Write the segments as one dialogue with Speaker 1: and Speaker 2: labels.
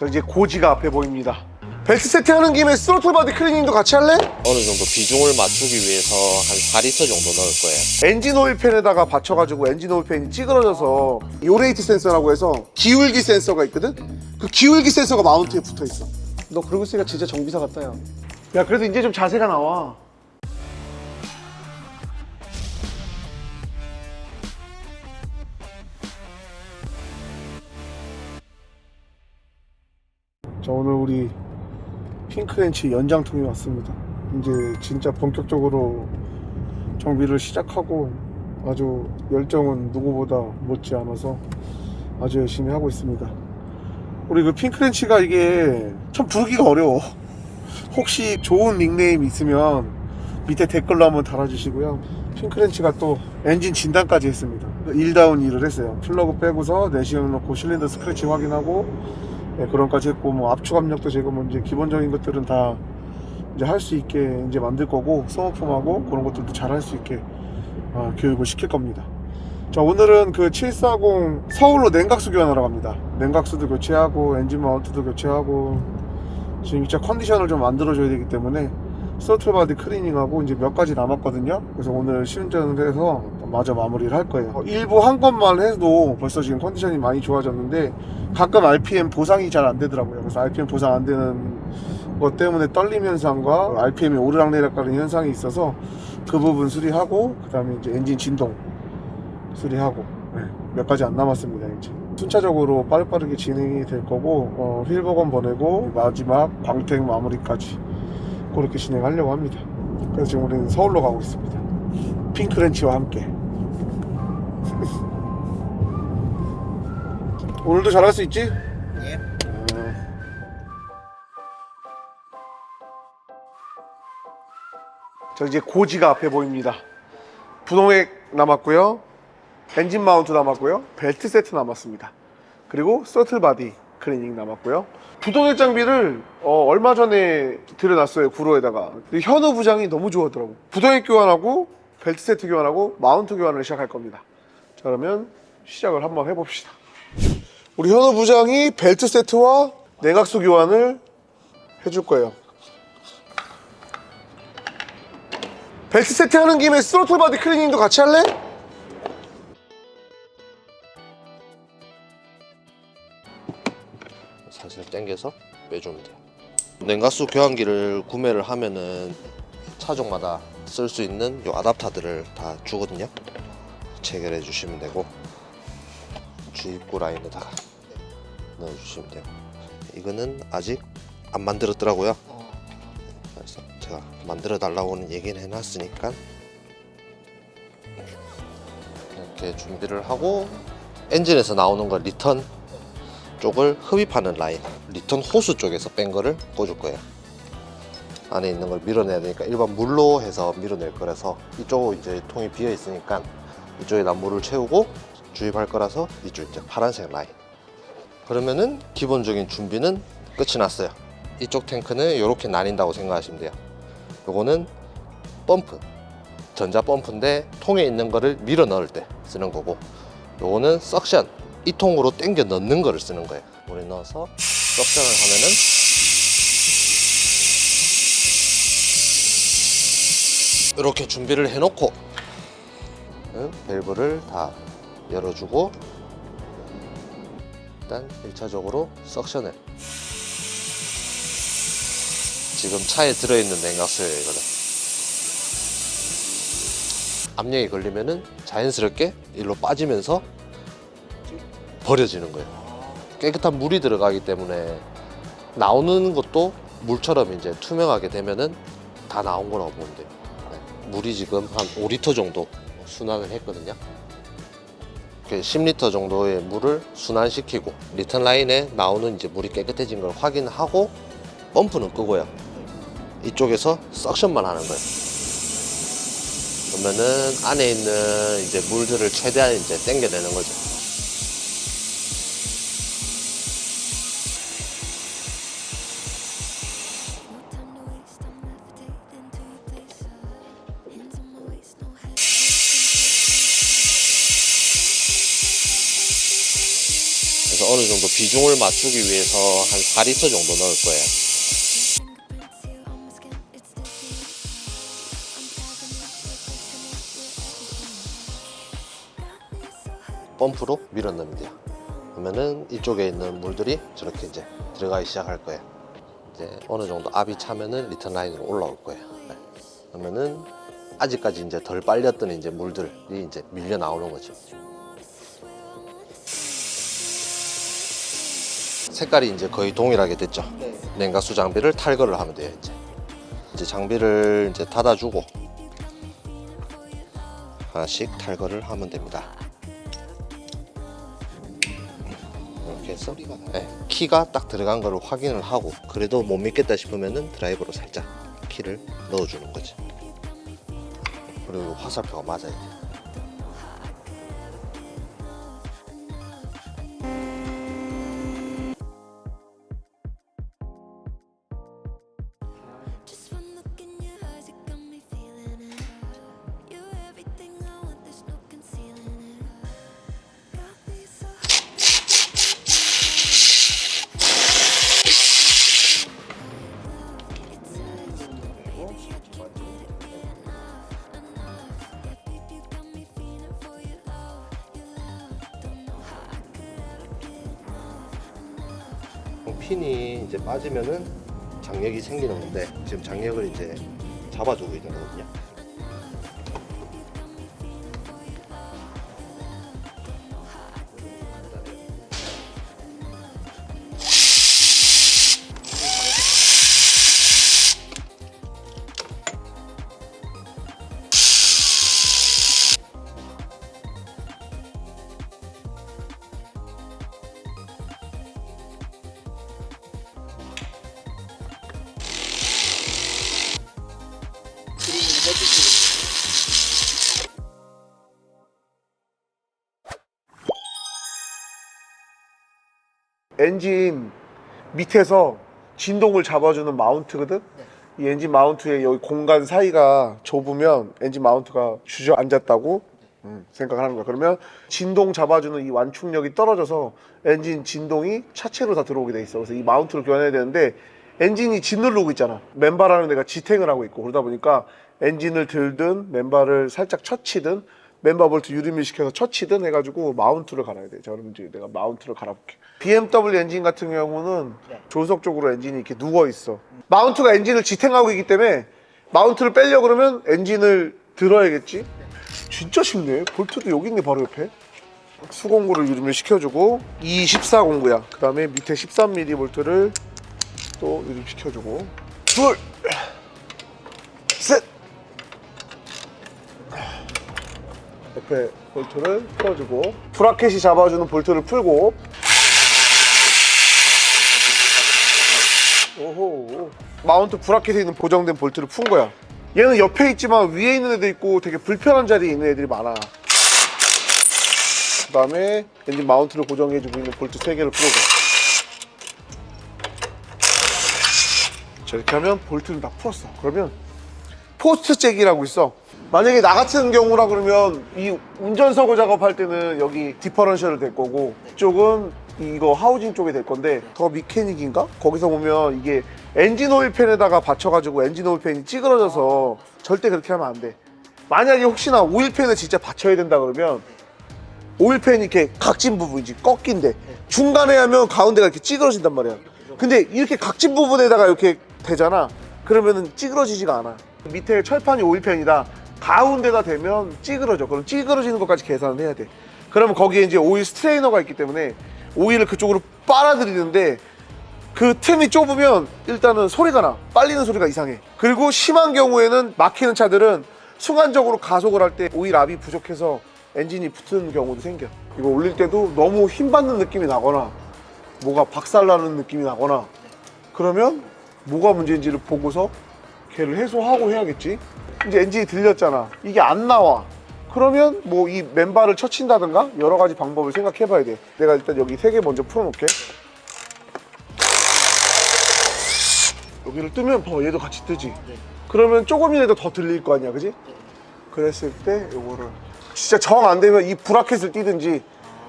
Speaker 1: 저 이제 고지가 앞에 보입니다. 벨트 세팅 하는 김에 스로틀 바디 클리닝도 같이 할래?
Speaker 2: 어느 정도 비중을 맞추기 위해서 한 4리터 정도 넣을 거예요.
Speaker 1: 엔진 오일 팬에다가 받쳐가지고 엔진 오일 팬이 찌그러져서 요레이트 센서라고 해서 기울기 센서가 있거든? 그 기울기 센서가 마운트에 붙어 있어. 너 그러고 있으니까 진짜 정비사 같다, 야. 야, 그래도 이제 좀 자세가 나와. 자, 오늘 우리 핑크렌치 연장통이 왔습니다. 이제 진짜 본격적으로 정비를 시작하고 아주 열정은 누구보다 못지 않아서 아주 열심히 하고 있습니다. 우리 그 핑크렌치가 이게 참 부르기가 어려워. 혹시 좋은 닉네임 있으면 밑에 댓글로 한번 달아주시고요. 핑크렌치가 또 엔진 진단까지 했습니다. 1다운 2를 했어요. 플러그 빼고서 내시경 넣고 실린더 스크래치 확인하고 네, 그런 까지 했고 뭐 압축 압력도 제거 뭐 이제 기본적인 것들은 다 이제 할 수 있게 이제 만들 거고 소모품하고 그런 것들도 잘 할 수 있게 어, 교육을 시킬 겁니다. 자 오늘은 그 740 서울로 냉각수 교환하러 갑니다. 냉각수도 교체하고 엔진 마운트도 교체하고 지금 진짜 컨디션을 좀 만들어줘야 되기 때문에 서틀 바디 클리닝하고 이제 몇 가지 남았거든요. 그래서 오늘 시운전을 해서 마저 마무리를 할 거예요. 어, 일부 한 것만 해도 벌써 지금 컨디션이 많이 좋아졌는데 가끔 RPM 보상이 잘 안 되더라고요. 그래서 RPM 보상 안 되는 것 때문에 떨림 현상과 RPM이 오르락내리락하는 현상이 있어서 그 부분 수리하고 그다음에 이제 엔진 진동 수리하고 네, 몇 가지 안 남았습니다 이제 순차적으로 빠르빠르게 진행이 될 거고 어, 휠 복원 보내고 마지막 광택 마무리까지 그렇게 진행하려고 합니다 그래서 지금 우리는 서울로 가고 있습니다 핑크렌치와 함께 오늘도 잘할 수 있지?
Speaker 2: 예.
Speaker 1: 어. 자 이제 고지가 앞에 보입니다. 분홍액 남았고요. 엔진 마운트 남았고요. 벨트 세트 남았습니다. 그리고 서틀 바디 클리닝 남았고요. 부동액 장비를 어, 얼마 전에 들여놨어요 구로에다가. 현우 부장이 너무 좋아하더라고. 부동액 교환하고 벨트 세트 교환하고 마운트 교환을 시작할 겁니다. 자 그러면 시작을 한번 해봅시다. 우리 현우 부장이 벨트 세트와 냉각수 교환을 해줄 거예요. 벨트 세팅하는 김에 스로틀 바디 클리닝도 같이 할래?
Speaker 2: 빼주면 돼요. 냉각수 교환기를 구매를 하면은 차종마다 쓸 수 있는 요 아답터들을 다 주거든요. 체결해 주시면 되고 주입구 라인에다가 넣어 주시면 되고 이거는 아직 안 만들었더라고요. 그래서 제가 만들어 달라고는 얘기를 해놨으니까 이렇게 준비를 하고 엔진에서 나오는 거 리턴 쪽을 흡입하는 라인 리턴 호수 쪽에서 뺀 거를 꽂을 거예요. 안에 있는 걸 밀어내야 되니까 일반 물로 해서 밀어낼 거라서 이쪽 이제 통이 비어 있으니까 이쪽에다 물을 채우고 주입할 거라서 이쪽 이제 파란색 라인. 그러면은 기본적인 준비는 끝이 났어요. 이쪽 탱크는 이렇게 나뉜다고 생각하시면 돼요. 요거는 펌프 전자 펌프인데 통에 있는 거를 밀어 넣을 때 쓰는 거고 요거는 석션 이 통으로 당겨 넣는 거를 쓰는 거예요. 물에 넣어서 석션을 하면은 이렇게 준비를 해놓고 응, 밸브를 다 열어주고 일단 1차적으로 석션을 지금 차에 들어있는 냉각수예요 이거는. 압력이 걸리면은 자연스럽게 일로 빠지면서 버려지는 거예요. 깨끗한 물이 들어가기 때문에 나오는 것도 물처럼 이제 투명하게 되면은 다 나온 거라고 보면 돼요. 네. 물이 지금 한 5리터 정도 순환을 했거든요. 10리터 정도의 물을 순환시키고 리턴 라인에 나오는 이제 물이 깨끗해진 걸 확인하고 펌프는 끄고요. 이쪽에서 석션만 하는 거예요. 그러면은 안에 있는 이제 물들을 최대한 이제 당겨내는 거죠. 어느 정도 비중을 맞추기 위해서 한 4리터 정도 넣을 거예요. 펌프로 밀어 넣으면 돼요. 그러면은 이쪽에 있는 물들이 저렇게 이제 들어가기 시작할 거예요. 이제 어느 정도 압이 차면은 리턴 라인으로 올라올 거예요. 네. 그러면은 아직까지 이제 덜 빨렸던 이제 물들이 이제 밀려 나오는 거죠. 색깔이 이제 거의 동일하게 됐죠. 냉각수 장비를 탈거를 하면 돼요. 이제 이제 장비를 이제 닫아주고 하나씩 탈거를 하면 됩니다. 이렇게 해서 네, 키가 딱 들어간 걸 확인을 하고 그래도 못 믿겠다 싶으면은 드라이버로 살짝 키를 넣어주는 거죠. 그리고 화살표가 맞아야 돼.
Speaker 3: Just
Speaker 2: 핀이 이제 빠지면은 장력이 생기는 건데 지금 장력을 이제 잡아주고 있는 거거든요.
Speaker 1: 엔진 밑에서 진동을 잡아주는 마운트거든. 이 엔진 마운트의 여기 공간 사이가 좁으면 엔진 마운트가 주저앉았다고 음, 생각을 하는 거야. 그러면 진동 잡아주는 이 완충력이 떨어져서 엔진 진동이 차체로 다 들어오게 돼 있어. 그래서 이 마운트를 교환해야 되는데 엔진이 짓누르고 있잖아. 맨바라는 데가 지탱을 하고 있고 그러다 보니까 엔진을 들든 맨바를 살짝 처치든 맨바 볼트 유리밀 시켜서 처치든 해가지고 마운트를 갈아야 돼. 저는 이제 내가 마운트를 갈아볼게. BMW 엔진 같은 경우는 조석 쪽으로 엔진이 이렇게 누워 있어. 마운트가 엔진을 지탱하고 있기 때문에 마운트를 빼려 그러면 엔진을 들어야겠지. 진짜 쉽네. 볼트도 여기 있네 바로 옆에. 수공구를 유리밀 시켜주고 2 14 공구야. 그 다음에 밑에 13mm 볼트를 또 유리 시켜주고 둘, 셋. 옆에 볼트를 풀어주고 브라켓이 잡아주는 볼트를 풀고. 오호. 마운트 브라켓에 있는 고정된 볼트를 푼 거야. 얘는 옆에 있지만 위에 있는 애도 있고 되게 불편한 자리에 있는 애들이 많아. 그 다음에 엔진 마운트를 고정해주고 있는 볼트 3개를 풀어줘. 저렇게 하면 볼트는 다 풀었어. 그러면 포스트 잭이라고 있어. 만약에 나 같은 경우라 그러면 이 운전석을 작업할 때는 여기 디퍼런셜을 될 거고 이쪽은 이거 하우징 쪽에 될 건데 더 미케닉인가? 거기서 보면 이게 엔진 오일 팬에다가 받쳐가지고 엔진 오일 팬이 찌그러져서 절대 그렇게 하면 안 돼. 만약에 혹시나 오일 팬을 진짜 받쳐야 된다 그러면 오일 팬이 이렇게 각진 부분이지 꺾인데 중간에 하면 가운데가 이렇게 찌그러진단 말이야. 근데 이렇게 각진 부분에다가 이렇게 되잖아. 그러면은 찌그러지지가 않아. 밑에 철판이 오일 팬이다. 가운데다 대면 찌그러져. 그럼 찌그러지는 것까지 계산을 해야 돼. 그러면 거기에 이제 오일 스트레이너가 있기 때문에 오일을 그쪽으로 빨아들이는데 그 틈이 좁으면 일단은 소리가 나. 빨리는 소리가 이상해. 그리고 심한 경우에는 막히는 차들은 순간적으로 가속을 할 때 오일 압이 부족해서 엔진이 붙는 경우도 생겨. 이거 올릴 때도 너무 힘 받는 느낌이 나거나 뭐가 박살나는 느낌이 나거나 그러면 뭐가 문제인지를 보고서 걔를 해소하고 해야겠지. 이제 엔진이 들렸잖아. 이게 안 나와. 그러면 뭐 이 맨발을 쳐친다든가 여러 가지 방법을 생각해 봐야 돼. 내가 일단 여기 세 개 먼저 풀어놓게. 여기를 뜨면 봐 얘도 같이 뜨지. 그러면 조금이라도 더 들릴 거 아니야, 그지? 그랬을 때 요거를 진짜 정 안 되면 이 브라켓을 띄든지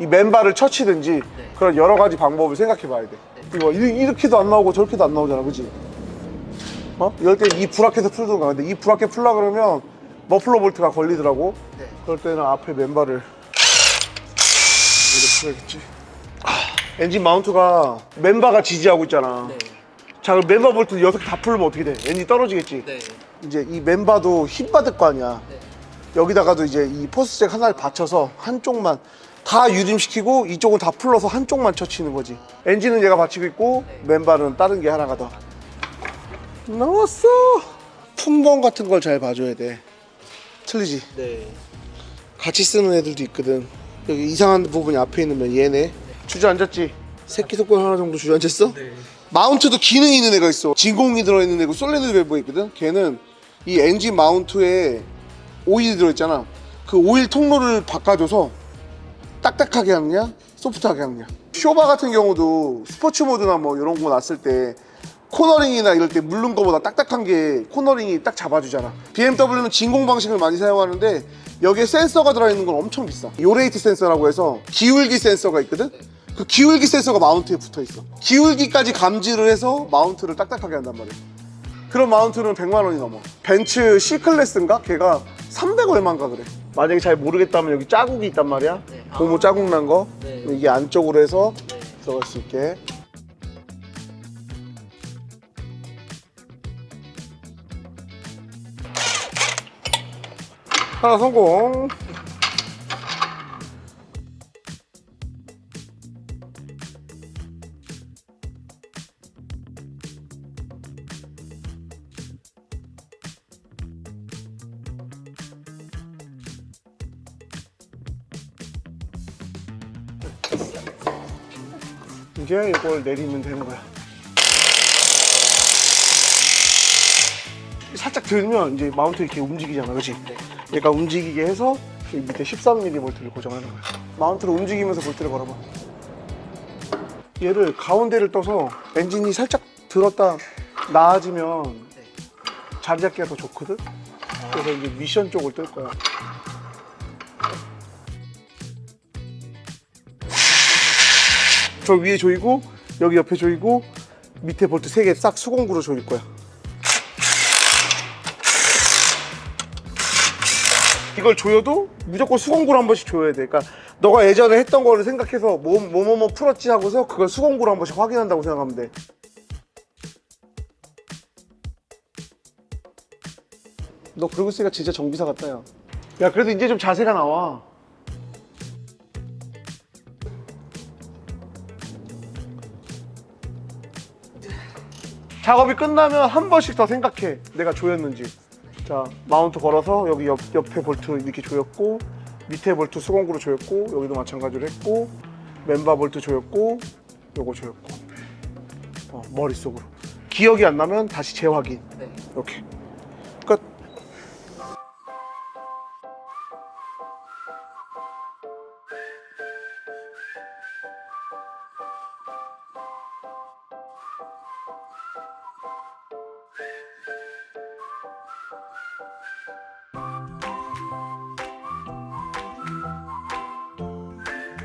Speaker 1: 이 맨발을 처치든지 그런 여러 가지 방법을 생각해 봐야 돼. 이거 이- 이렇게도 안 나오고 저렇게도 안 나오잖아, 그지? 어? 이럴 때 이 브라켓을 풀든가. 근데 이 브라켓 풀라 그러면 머플러 볼트가 걸리더라고. 그럴 때는 앞에 맨발을 이렇게 풀어야겠지. 엔진 마운트가 맨바가 지지하고 있잖아. 자, 그럼 맨바 볼트 여섯 개다 풀면 어떻게 돼? 엔진 떨어지겠지? 이제 이 맨바도 힘 받을 거 아니야. 여기다가도 이제 이 포스잭 하나를 받쳐서 한쪽만 다 유림시키고 이쪽은 다 풀러서 한쪽만 쳐치는 거지. 엔진은 얘가 받치고 있고 맨바는 다른 게 하나가 더. 나왔어. 풍번 같은 걸 잘 봐줘야 돼. 틀리지?
Speaker 4: 네.
Speaker 1: 같이 쓰는 애들도 있거든. 여기 이상한 부분이 앞에 있는 면 얘네. 주저앉았지? 새끼 속권 하나 정도 주저앉았어?
Speaker 4: 네.
Speaker 1: 마운트도 기능이 있는 애가 있어. 진공이 들어있는 애고 솔레드 밸브가 있거든. 걔는 이 엔진 마운트에 오일이 들어있잖아. 그 오일 통로를 바꿔줘서 딱딱하게 하느냐, 소프트하게 하느냐. 쇼바 같은 경우도 스포츠 모드나 뭐 이런 거 놨을 때 코너링이나 이럴 때 물른 거보다 딱딱한 게 코너링이 딱 잡아주잖아. BMW는 진공 방식을 많이 사용하는데 여기에 센서가 들어있는 건 엄청 비싸. 요레이트 센서라고 해서 기울기 센서가 있거든. 그 기울기 센서가 마운트에 붙어 있어. 기울기까지 감지를 해서 마운트를 딱딱하게 한단 말이야. 그런 마운트는 100만 원이 넘어. 벤츠 C 클래스인가? 걔가 300 얼마인가 그래. 만약에 잘 모르겠다면 여기 자국이 있단 말이야.
Speaker 4: 네.
Speaker 1: 고무 자국 난 거.
Speaker 4: 네.
Speaker 1: 이게 안쪽으로 해서
Speaker 4: 네.
Speaker 1: 들어갈 수 있게. 하나 성공. 이제 이걸 내리면 되는 거야. 살짝 들면 이제 마운트 이렇게 움직이잖아, 그렇지? 얘가 움직이게 해서 이 밑에 13mm 볼트를 고정하는 거야. 마운트를 움직이면서 볼트를 걸어봐. 얘를 가운데를 떠서 엔진이 살짝 들었다 나아지면 자리 잡기가 더 좋거든. 그래서 이제 미션 쪽을 뜰 거야. 저 위에 조이고 여기 옆에 조이고 밑에 볼트 세개싹 수공구로 조일 거야. 이걸 조여도 무조건 수공구로 한 번씩 조여야 돼. 그러니까 너가 예전에 했던 거를 생각해서 뭐뭐 뭐 풀었지 하고서 그걸 수공구로 한 번씩 확인한다고 생각하면 돼. 너 그러고 있으니까 진짜 정비사 같다 야. 야 그래도 이제 좀 자세가 나와. 작업이 끝나면 한 번씩 더 생각해. 내가 조였는지. 자, 마운트 걸어서 여기 옆, 옆에 볼트 이렇게 조였고, 밑에 볼트 수공구로 조였고, 여기도 마찬가지로 했고, 맨바 볼트 조였고, 요거 조였고. 어, 머릿속으로. 기억이 안 나면 다시 재확인.
Speaker 4: 네.
Speaker 1: 이렇게.